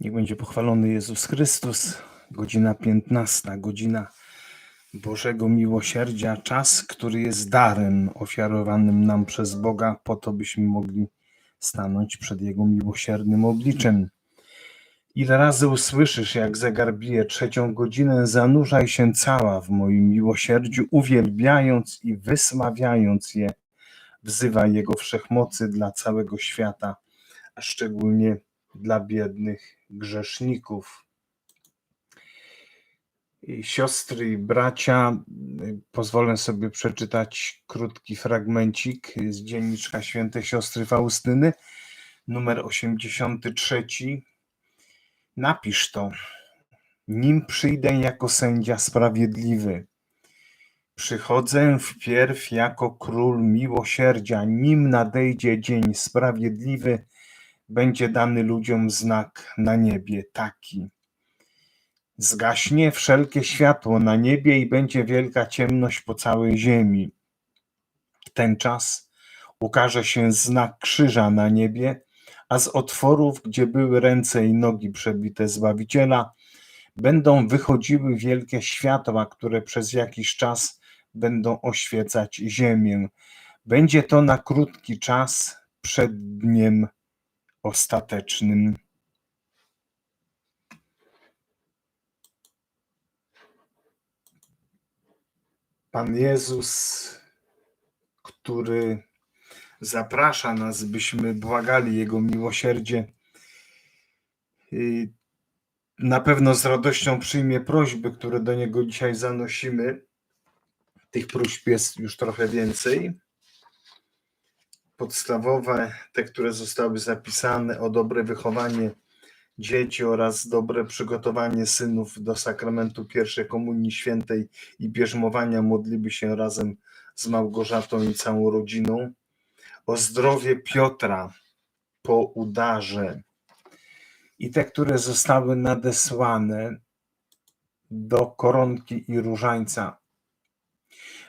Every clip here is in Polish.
Niech będzie pochwalony Jezus Chrystus. Godzina 15, godzina Bożego Miłosierdzia, czas, który jest darem ofiarowanym nam przez Boga, po to byśmy mogli stanąć przed Jego miłosiernym obliczem. Ile razy usłyszysz, jak zegar bije trzecią godzinę, zanurzaj się cała w moim miłosierdziu, uwielbiając i wysławiając je. Wzywaj Jego wszechmocy dla całego świata, a szczególnie dla biednych grzeszników. Siostry i bracia, pozwolę sobie przeczytać krótki fragmencik z dzienniczka świętej siostry Faustyny, numer 83. Napisz to. Nim przyjdę jako sędzia sprawiedliwy, przychodzę wpierw jako król miłosierdzia, nim nadejdzie dzień sprawiedliwy, będzie dany ludziom znak na niebie taki. Zgaśnie wszelkie światło na niebie i będzie wielka ciemność po całej ziemi. W ten czas ukaże się znak krzyża na niebie, a z otworów, gdzie były ręce i nogi przebite Zbawiciela, będą wychodziły wielkie światła, które przez jakiś czas będą oświecać ziemię. Będzie to na krótki czas przed dniem ostatecznym. Pan Jezus, który zaprasza nas, byśmy błagali Jego miłosierdzie, na pewno z radością przyjmie prośby, które do Niego dzisiaj zanosimy. Tych próśb jest już trochę więcej. Podstawowe, te, które zostały zapisane o dobre wychowanie dzieci oraz dobre przygotowanie synów do sakramentu pierwszej komunii świętej i bierzmowania modliby się razem z Małgorzatą i całą rodziną. O zdrowie Piotra po udarze i te, które zostały nadesłane do koronki i różańca.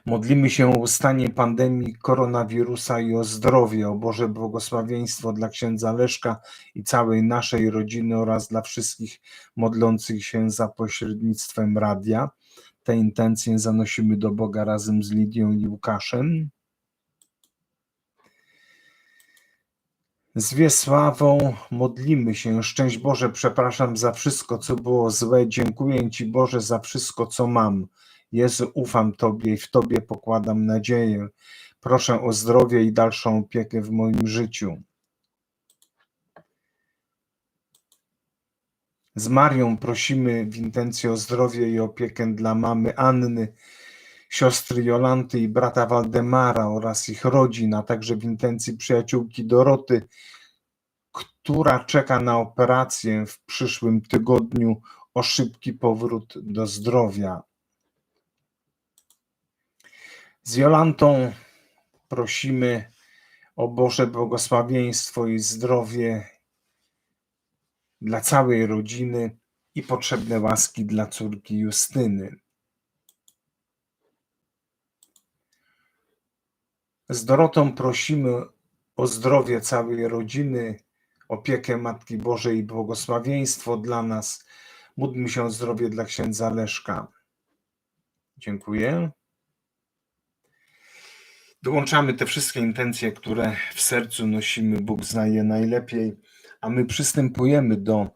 Modlimy się o ustanie pandemii koronawirusa i o zdrowie, o Boże błogosławieństwo dla księdza Leszka i całej naszej rodziny oraz dla wszystkich modlących się za pośrednictwem radia. Te intencje zanosimy do Boga razem z Lidią i Łukaszem. Z Wiesławą modlimy się. Szczęść Boże, przepraszam za wszystko, co było złe. Dziękuję Ci, Boże, za wszystko, co mam. Jezu, ufam Tobie i w Tobie pokładam nadzieję. Proszę o zdrowie i dalszą opiekę w moim życiu. Z Marią prosimy w intencji o zdrowie i opiekę dla mamy Anny, siostry Jolanty i brata Waldemara oraz ich rodzin, a także w intencji przyjaciółki Doroty, która czeka na operację w przyszłym tygodniu o szybki powrót do zdrowia. Z Jolantą prosimy o Boże błogosławieństwo i zdrowie dla całej rodziny i potrzebne łaski dla córki Justyny. Z Dorotą prosimy o zdrowie całej rodziny, opiekę Matki Bożej i błogosławieństwo dla nas. Módlmy się o zdrowie dla księdza Leszka. Dziękuję. Dołączamy te wszystkie intencje, które w sercu nosimy, Bóg zna je najlepiej, a my przystępujemy do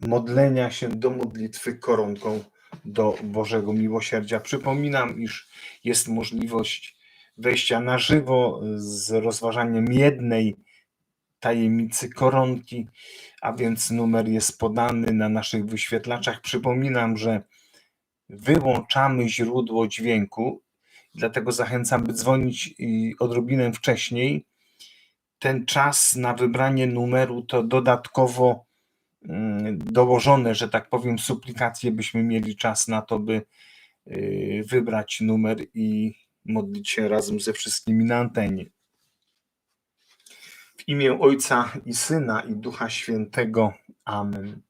modlenia się, do modlitwy koronką do Bożego Miłosierdzia. Przypominam, iż jest możliwość wejścia na żywo z rozważaniem jednej tajemnicy koronki, a więc numer jest podany na naszych wyświetlaczach. Przypominam, że wyłączamy źródło dźwięku Dlatego zachęcam, by dzwonić odrobinę wcześniej. Ten czas na wybranie numeru to dodatkowo mm, dołożone, że tak powiem, suplikacje, byśmy mieli czas na to, by y, wybrać numer i modlić się razem ze wszystkimi na antenie. W imię Ojca i Syna i Ducha Świętego. Amen.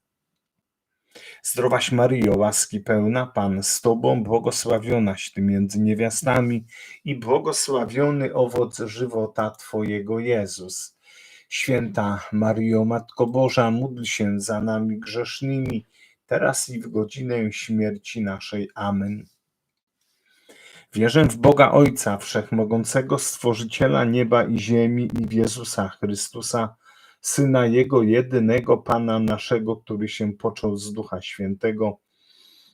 Zdrowaś Maryjo, łaski pełna, Pan z Tobą, błogosławionaś Ty między niewiastami i błogosławiony owoc żywota Twojego Jezus. Święta Maryjo, Matko Boża, módl się za nami grzesznymi, teraz i w godzinę śmierci naszej. Amen. Wierzę w Boga Ojca Wszechmogącego, Stworzyciela nieba i ziemi i w Jezusa Chrystusa, Syna Jego jedynego Pana naszego, który się począł z Ducha Świętego,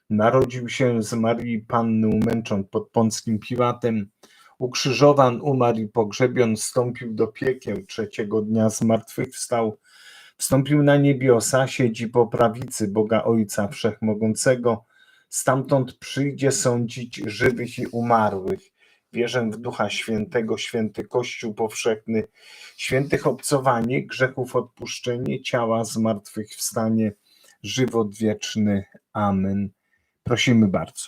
narodził się z Marii Panny umęczon pod Pąckim Piłatem, ukrzyżowan, umarł i pogrzebion, wstąpił do piekieł, trzeciego dnia zmartwychwstał, wstąpił na niebiosa, siedzi po prawicy Boga Ojca Wszechmogącego, stamtąd przyjdzie sądzić żywych i umarłych. Wierzę w Ducha Świętego, święty Kościół powszechny, świętych obcowanie, grzechów odpuszczenie, ciała zmartwychwstanie, żywot wieczny. Amen. Prosimy bardzo.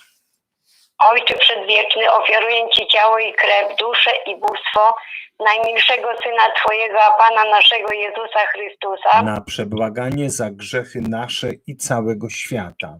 Ojcze Przedwieczny, ofiaruję Ci ciało i krew, duszę i bóstwo najmilszego Syna Twojego, a Pana naszego Jezusa Chrystusa, Na przebłaganie za grzechy nasze i całego świata.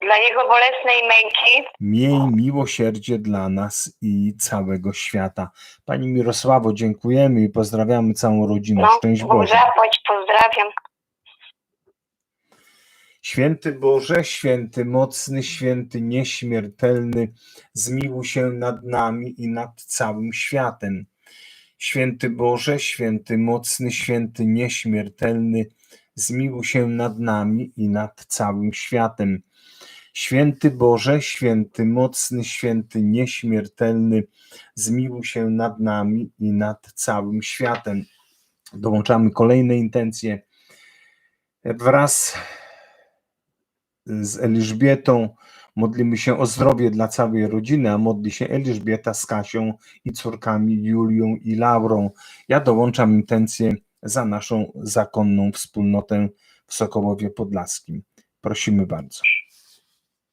Dla Jego bolesnej męki, Miej miłosierdzie dla nas i całego świata. Pani Mirosławo, dziękujemy i pozdrawiamy całą rodzinę. no, Szczęść Boże. zapłać, pozdrawiam. Święty Boże, święty mocny, święty nieśmiertelny, zmiłuj się nad nami i nad całym światem. Święty Boże, święty mocny, święty nieśmiertelny, zmiłuj się nad nami i nad całym światem. Święty Boże, święty mocny, święty nieśmiertelny, zmiłuj się nad nami i nad całym światem. Dołączamy kolejne intencje. Wraz z Elżbietą modlimy się o zdrowie dla całej rodziny, a modli się Elżbieta z Kasią i córkami Julią i Laurą. Ja dołączam intencję za naszą zakonną wspólnotę w Sokołowie Podlaskim. Prosimy bardzo.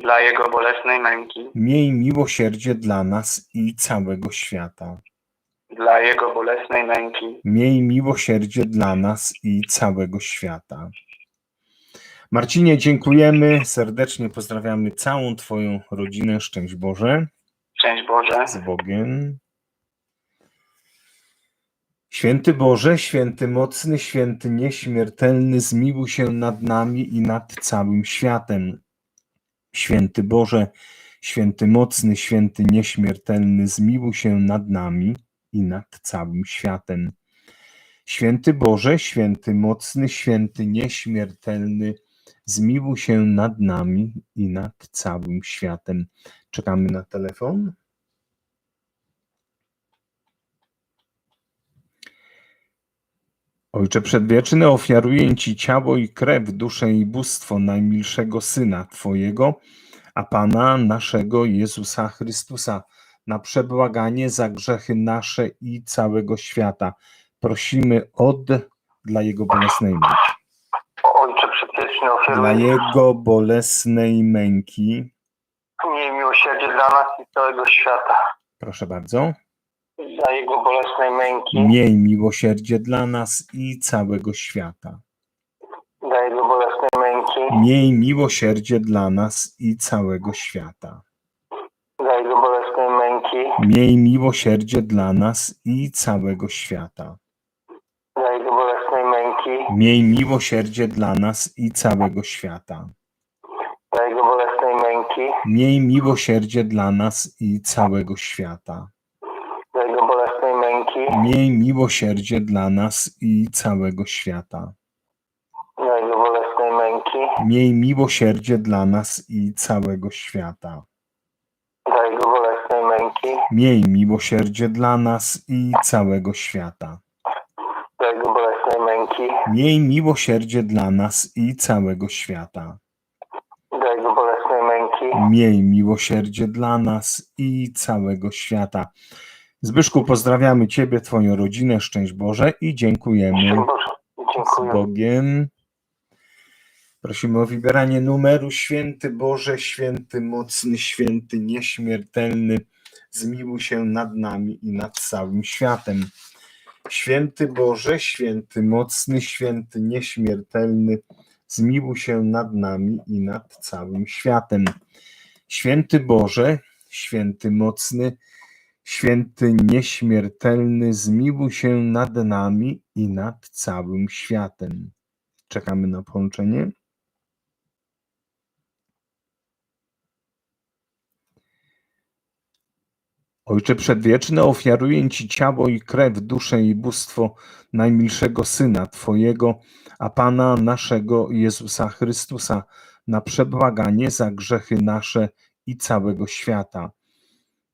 Dla Jego bolesnej męki, Miej miłosierdzie dla nas i całego świata. dla Jego bolesnej męki, Miej miłosierdzie dla nas i całego świata. Marcinie, dziękujemy. Serdecznie pozdrawiamy całą Twoją rodzinę. Szczęść Boże. Szczęść Boże. Z Bogiem. Święty Boże, święty mocny, święty nieśmiertelny, zmiłuj się nad nami i nad całym światem. Święty Boże, święty mocny, święty nieśmiertelny, zmiłuj się nad nami i nad całym światem. Święty Boże, święty mocny, święty nieśmiertelny, zmiłuj się nad nami i nad całym światem. Czekamy na telefon. Ojcze Przedwieczny, ofiaruję Ci ciało i krew, duszę i bóstwo najmilszego Syna Twojego, a Pana naszego Jezusa Chrystusa, na przebłaganie za grzechy nasze i całego świata. Prosimy od dla Jego bolesnej męki. Ojcze Przedwieczny, Dla ofiaruję Jego bolesnej męki. Miej miłosierdzie dla nas i całego świata. Proszę bardzo. Dla Jego bolesnej męki, Miej miłosierdzie dla nas i całego świata. dla Jego bolesnej męki, Miej miłosierdzie dla nas i całego świata. dla Jego bolesnej męki, Miej miłosierdzie dla nas i całego świata. dla Jego bolesnej męki, Miej miłosierdzie dla nas i całego świata. dla Jego bolesnej męki, Miej miłosierdzie dla nas i całego świata. dla Jego bolesnej męki, Miej miłosierdzie dla nas i całego świata. Jego bolesnej męki, Miej miłosierdzie dla nas i całego świata. Jego bolesnej męki, Miej miłosierdzie dla nas i całego świata. Jego bolesnej męki, Miej miłosierdzie dla nas i całego świata. bolesnej męki. Miej miłosierdzie dla nas i całego świata. Zbyszku, pozdrawiamy Ciebie, Twoją rodzinę, szczęść Boże i dziękujemy. Z Dziękuję. Bogiem. Prosimy o wybieranie numeru. Święty Boże, święty mocny, święty nieśmiertelny, zmiłuj się nad nami i nad całym światem. Święty Boże, święty mocny, święty nieśmiertelny, zmiłuj się nad nami i nad całym światem. Święty Boże, święty mocny, święty nieśmiertelny, zmiłuj się nad nami i nad całym światem. Czekamy na połączenie. Ojcze Przedwieczny, ofiaruję Ci ciało i krew, duszę i bóstwo najmilszego Syna Twojego, a Pana naszego Jezusa Chrystusa, na przebłaganie za grzechy nasze i całego świata.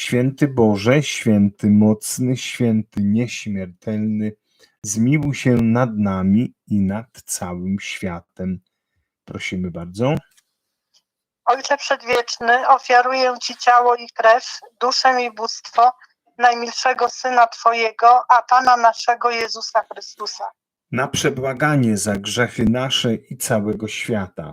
Święty Boże, święty mocny, święty nieśmiertelny, zmiłuj się nad nami i nad całym światem. Prosimy bardzo. Ojcze Przedwieczny, ofiaruję Ci ciało i krew, duszę i bóstwo najmilszego Syna Twojego, a Pana naszego Jezusa Chrystusa. Na przebłaganie za grzechy nasze i całego świata.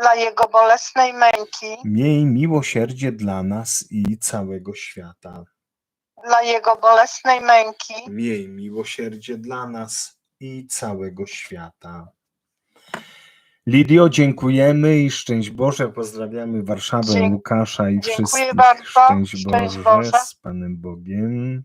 Dla Jego bolesnej męki, Miej miłosierdzie dla nas i całego świata. dla Jego bolesnej męki, Miej miłosierdzie dla nas i całego świata. Lidio, dziękujemy i szczęść Boże. Pozdrawiamy Warszawę, Dzie- Łukasza i dziękuję wszystkich. bardzo. Szczęść, Szczęść Boże, Boże. z Panem Bogiem.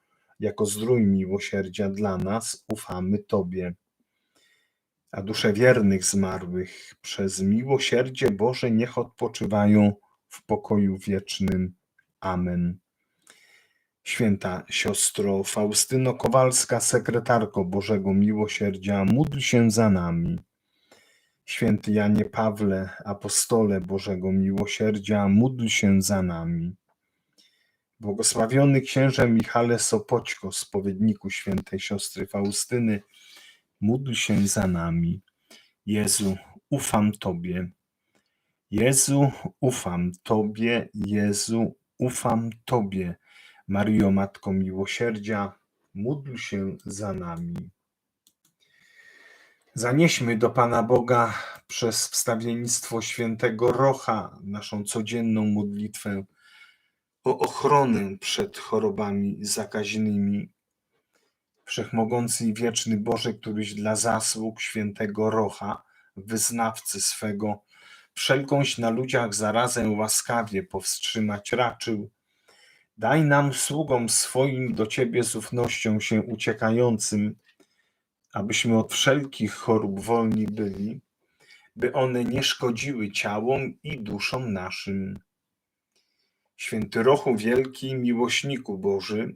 jako zdrój miłosierdzia dla nas, ufamy Tobie. A dusze wiernych zmarłych przez miłosierdzie Boże niech odpoczywają w pokoju wiecznym. Amen. Święta siostro Faustyno Kowalska, sekretarko Bożego Miłosierdzia, módl się za nami. Święty Janie Pawle, apostole Bożego Miłosierdzia, módl się za nami. Błogosławiony księże Michale Sopoćko, spowiedniku świętej siostry Faustyny, módl się za nami. Jezu, ufam Tobie. Jezu, ufam Tobie. Jezu, ufam Tobie. Maryjo, Matko Miłosierdzia, módl się za nami. Zanieśmy do Pana Boga przez wstawiennictwo świętego Rocha naszą codzienną modlitwę o ochronę przed chorobami zakaźnymi. Wszechmogący i wieczny Boże, któryś dla zasług świętego Rocha, wyznawcy swego, wszelkąś na ludziach zarazę łaskawie powstrzymać raczył, daj nam sługom swoim do Ciebie z ufnością się uciekającym, abyśmy od wszelkich chorób wolni byli, by one nie szkodziły ciałom i duszom naszym. Święty Rochu Wielki, miłośniku Boży,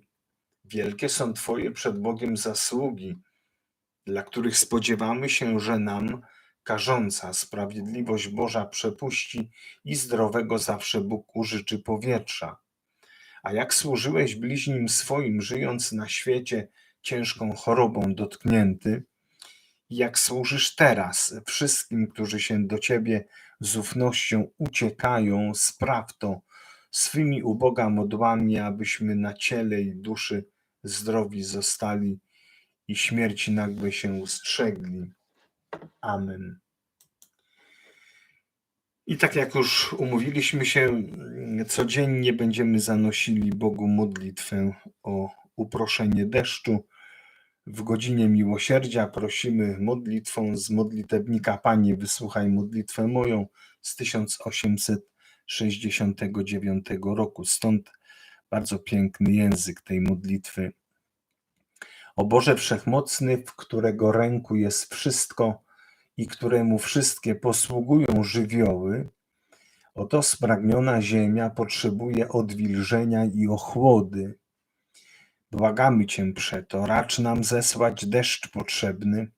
wielkie są Twoje przed Bogiem zasługi, dla których spodziewamy się, że nam karząca sprawiedliwość Boża przepuści i zdrowego zawsze Bóg użyczy powietrza. A jak służyłeś bliźnim swoim, żyjąc na świecie ciężką chorobą dotknięty, jak służysz teraz wszystkim, którzy się do Ciebie z ufnością uciekają, spraw to swymi uboga modłami, abyśmy na ciele i duszy zdrowi zostali i śmierci nagłe się ustrzegli. Amen. I tak jak już umówiliśmy się, codziennie będziemy zanosili Bogu modlitwę o uproszenie deszczu. W godzinie miłosierdzia prosimy modlitwą z modlitewnika Panie, wysłuchaj modlitwę moją z 1869 roku. Stąd bardzo piękny język tej modlitwy. O Boże Wszechmocny, w którego ręku jest wszystko i któremu wszystkie posługują żywioły, oto spragniona ziemia potrzebuje odwilżenia i ochłody. Błagamy Cię przeto, racz nam zesłać deszcz potrzebny,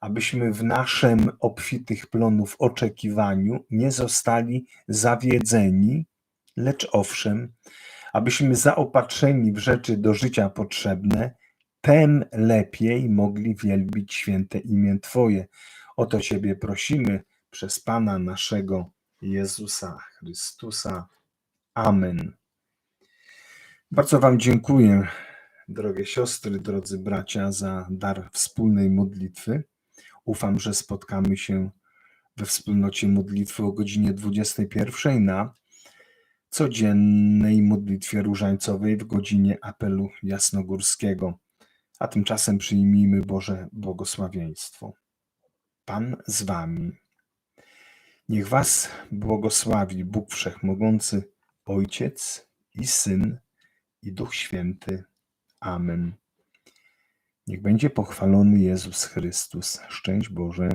abyśmy w naszym obfitych plonów oczekiwaniu nie zostali zawiedzeni, lecz owszem, abyśmy zaopatrzeni w rzeczy do życia potrzebne, tem lepiej mogli wielbić święte imię Twoje. O to Ciebie prosimy przez Pana naszego Jezusa Chrystusa. Amen. Bardzo Wam dziękuję, drogie siostry, drodzy bracia, za dar wspólnej modlitwy. Ufam, że spotkamy się we wspólnocie modlitwy o godzinie 21 na codziennej modlitwie różańcowej w godzinie apelu jasnogórskiego. A tymczasem przyjmijmy Boże błogosławieństwo. Pan z wami. Niech was błogosławi Bóg Wszechmogący, Ojciec i Syn i Duch Święty. Amen. Niech będzie pochwalony Jezus Chrystus. Szczęść Boże.